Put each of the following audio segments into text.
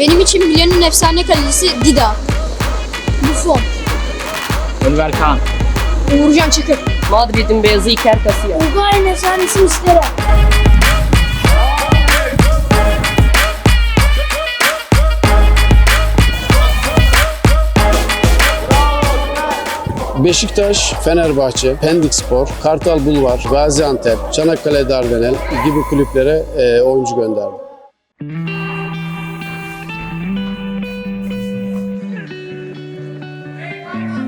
Benim için Milan'ın efsane kalecisi Dida. Buffon. Enver Kan. Uğurcan Çakır. Madrid'in beyazı Iker Casillas. Uruguay'ın efsanesi Muslera. Beşiktaş, Fenerbahçe, Pendik Spor, Kartal Bulvar, Gaziantep, Çanakkale Dardanel gibi kulüplere e, oyuncu gönderdi. Hey!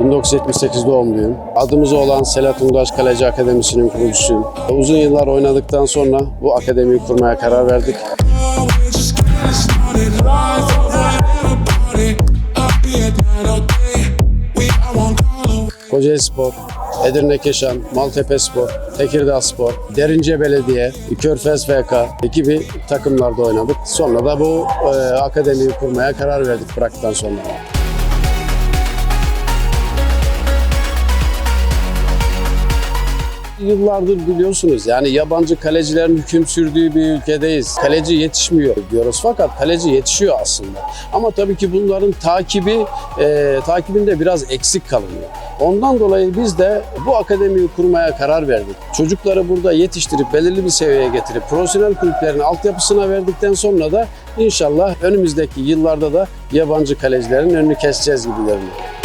...1978 doğumluyum. Adımız olan Selahattin Ulaş Kaleci Akademisi'nin kurucusuyum. Uzun yıllar oynadıktan sonra bu akademiyi kurmaya karar verdik. Kocaeli Spor, Edirne Keşan, Maltepe Spor, Tekirdağ Spor, Derince Belediye, Körfez FK gibi takımlarda oynadık. Sonra da bu e, akademiyi kurmaya karar verdik bıraktıktan sonra. Yıllardır biliyorsunuz yani yabancı kalecilerin hüküm sürdüğü bir ülkedeyiz. Kaleci yetişmiyor diyoruz fakat kaleci yetişiyor aslında. Ama tabii ki bunların takibi e, takibinde biraz eksik kalınıyor. Ondan dolayı biz de bu akademiyi kurmaya karar verdik. Çocukları burada yetiştirip belirli bir seviyeye getirip profesyonel kulüplerin altyapısına verdikten sonra da inşallah önümüzdeki yıllarda da yabancı kalecilerin önünü keseceğiz gibilerini.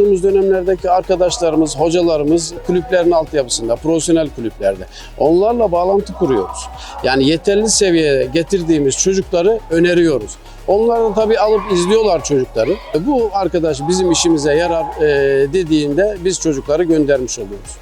Oynadığımız dönemlerdeki arkadaşlarımız, hocalarımız kulüplerin altyapısında, profesyonel kulüplerde. Onlarla bağlantı kuruyoruz. Yani yeterli seviyeye getirdiğimiz çocukları öneriyoruz. Onlar da tabii alıp izliyorlar çocukları. Bu arkadaş bizim işimize yarar e, dediğinde biz çocukları göndermiş oluyoruz.